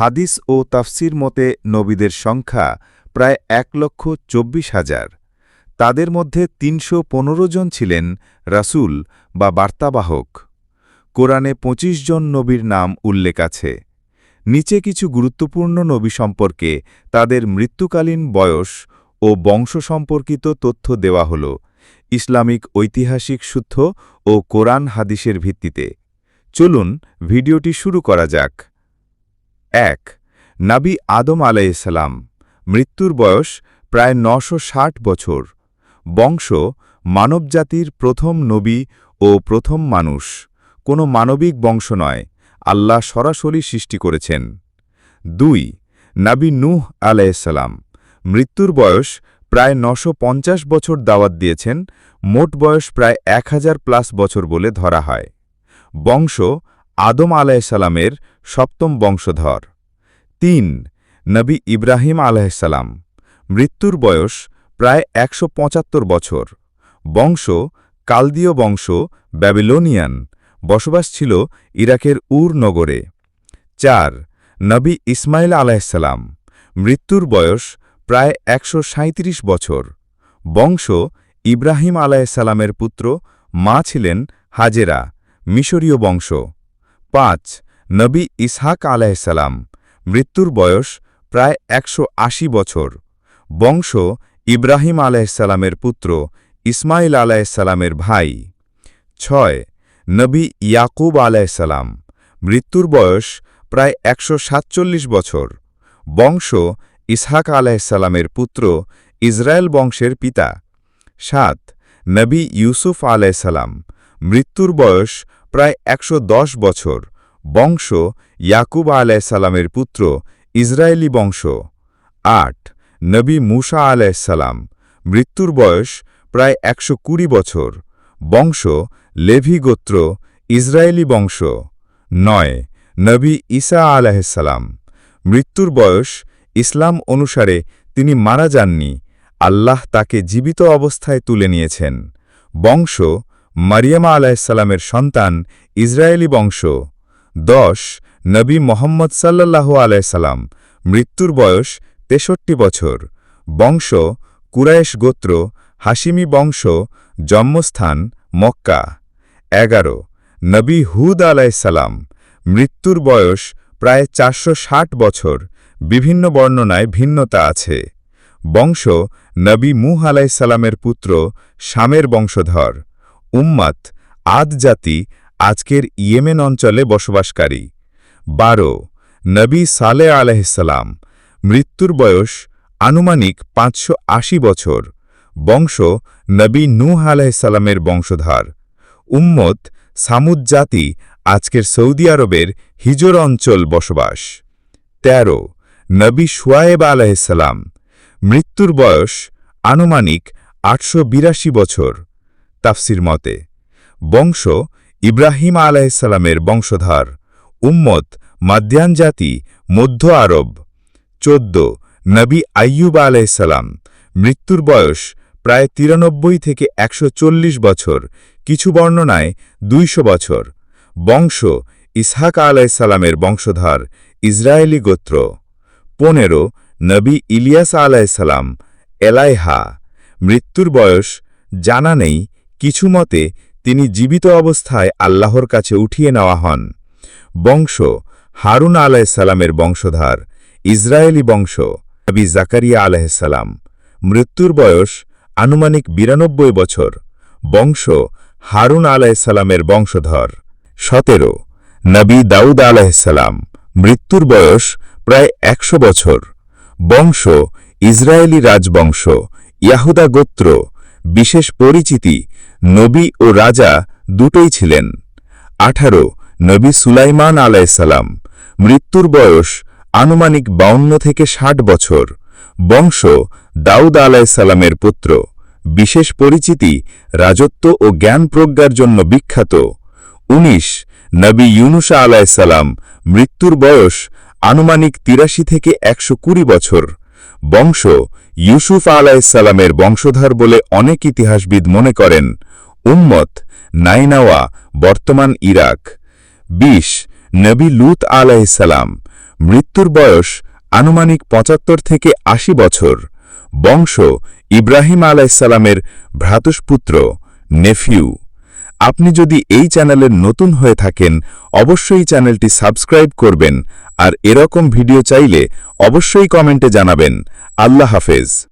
হাদিস ও তাফসির মতে নবীদের সংখ্যা প্রায় এক লক্ষ চব্বিশ হাজার। তাদের মধ্যে তিনশো পনেরো জন ছিলেন রাসূল বা বার্তাবাহক। কোরআনে ২৫ জন নবীর নাম উল্লেখ আছে। নিচে কিছু গুরুত্বপূর্ণ নবী সম্পর্কে তাদের মৃত্যুকালীন বয়স ও বংশ সম্পর্কিত তথ্য দেওয়া হল। ইসলামিক ঐতিহাসিক সূত্র ও কোরআন হাদিসের ভিত্তিতে। চলুন, ভিডিওটি শুরু করা যাক। এক, নাবি আদম আলাইসালাম মৃত্যুর বয়স প্রায় নশো বছর, বংশ মানবজাতির প্রথম নবী ও প্রথম মানুষ, কোনো মানবিক বংশ নয়, আল্লাহ সরাসরি সৃষ্টি করেছেন। দুই, নাবি নূহ আলাইসালাম মৃত্যুর বয়স প্রায় নশো বছর দাওয়াত দিয়েছেন, মোট বয়স প্রায় এক হাজার প্লাস বছর বলে ধরা হয়। বংশ আদম আলাইসালামের সপ্তম বংশধর। তিন, নবী ইব্রাহিম আলাইসালাম মৃত্যুর বয়স প্রায় একশো পঁচাত্তর বছর। বংশ, কালদীয় বংশ, ব্যাবিলোনিয়ান। বসবাস ছিল ইরাকের উর নগরে। চার, নবী ইসমাইল আলাইসালাম মৃত্যুর বয়স প্রায় একশো সাঁইত্রিশ বছর। বংশ, ইব্রাহিম আলাইসালামের পুত্র, মা ছিলেন হাজেরা, মিশরীয় বংশ। পাঁচ, নবী ইসহাক আলাইসালাম মৃত্যুর বয়স প্রায় একশো আশি বছর। বংশ ইব্রাহিম আলাইসালামের পুত্র ইসমাইল আলাইসালামের ভাই। ছয়, নবী ইয়াকুব আলাইসালাম মৃত্যুর বয়স প্রায় একশো সাতচল্লিশ বছর। বংশ ইসহাক আলাইসালামের পুত্র ইসরায়েল বংশের পিতা। সাত, নবী ইউসুফ আলাইসালাম মৃত্যুর বয়স প্রায় একশো দশ বছর। বংশ ইয়াকুব আলাইসালামের পুত্র ইসরায়েলি বংশ। আট, নবী মুসা আলাইসালাম। মৃত্যুর বয়স প্রায় একশো কুড়ি বছর। বংশ লেভি গোত্র, ইসরায়েলি বংশ। নয়, নবী ঈসা আলাহিসাল্লাম মৃত্যুর বয়স ইসলাম অনুসারে তিনি মারা যাননি। আল্লাহ তাকে জীবিত অবস্থায় তুলে নিয়েছেন। বংশ মারিয়ামা আলাহিসাল্লামের সন্তান ইসরায়েলি বংশ। দশ, নবী মোহাম্মদ সাল্লাহ আলাইসাল্লাম মৃত্যুর বয়স তেষট্টি বছর। বংশ কুরায়েশ গোত্র হাসিমি বংশ, জন্মস্থান মক্কা। এগারো, নবী হুদ আলাইসাল্লাম মৃত্যুর বয়স প্রায় চারশো ষাট বছর। বিভিন্ন বর্ণনায় ভিন্নতা আছে। বংশ, নবী মুহ আলাইসাল্লামের পুত্র শামের বংশধর। উম্মাত, আদ জাতি আজকের ইয়েমেন অঞ্চলে বসবাসকারী। বারো, নবী সালে আলাইসাল্লাম মৃত্যুর বয়স আনুমানিক পাঁচশো আশি বছর। বংশ নবী নূহ আলাইসাল্লামের বংশধর। উম্মত সামুদ জাতি আজকের সৌদি আরবের হিজর অঞ্চল বসবাস। ১৩ নবী শুয়ায়েব আলাইসাল্লাম মৃত্যুর বয়স আনুমানিক আটশো বিরাশি বছর। তাফসির মতে, বংশ ইব্রাহিম আলাইসাল্লামের বংশধর। উম্মত মাদ্যান জাতি, মধ্য আরব। চোদ্দ নবী আইয়ুব আলাইসাল্লাম মৃত্যুর বয়স প্রায় তিরানব্বই থেকে একশো চল্লিশ বছর। কিছু বর্ণনায় দুইশো বছর। বংশ ইসহাক আলাইসাল্লামের বংশধর, ইসরায়েলি গোত্র। পনেরো নবী ইলিয়াস আলাইসাল্লাম এলাইহা। মৃত্যুর বয়স জানা নেই, কিছু মতে তিনি জীবিত অবস্থায় আল্লাহর কাছে উঠিয়ে নেওয়া হন। বংশ, হারুন আলাইসাল্লামের বংশধর, ইসরায়েলি বংশ নবী জাকারিয়া আলাইসাল্লাম মৃত্যুর বয়স আনুমানিক বিরানব্বই বছর। বংশ, হারুন আলাইসাল্লামের বংশধর। সতেরো, নবী দাউদ আলাইসাল্লাম মৃত্যুর বয়স প্রায় একশো বছর। বংশ, ইসরায়েলি রাজবংশ। ইয়াহুদা গোত্র। বিশেষ পরিচিতি নবী ও রাজা দুটোই ছিলেন। আঠারো, নবী সুলাইমান আলাইসাল্লাম মৃত্যুর বয়স আনুমানিক বাউন্ন থেকে ষাট বছর। বংশ দাউদ আলাইসাল্লামের পুত্র। বিশেষ পরিচিতি রাজত্ব ও জ্ঞান প্রজ্ঞার জন্য বিখ্যাত। ১৯ নবী ইউনুসা আলাইসালাম মৃত্যুর বয়স আনুমানিক তিরাশি থেকে একশো কুড়ি বছর। বংশ ইউসুফ আলাইসাল্লামের বংশধর বলে অনেক ইতিহাসবিদ মনে করেন। উম্মত, নাইনাওয়া, বর্তমান ইরাক। ২০ নবী লুত আলাইসাল্লাম মৃত্যুর বয়স আনুমানিক পঁচাত্তর থেকে আশি বছর। বংশ, ইব্রাহিম আলাইসালামের ভ্রাতুষ্পুত্র, নেফিউ। আপনি যদি এই চ্যানেলের নতুন হয়ে থাকেন, অবশ্যই চ্যানেলটি সাবস্ক্রাইব করবেন, আর এরকম ভিডিও চাইলে অবশ্যই কমেন্টে জানাবেন। আল্লাহ হাফেজ।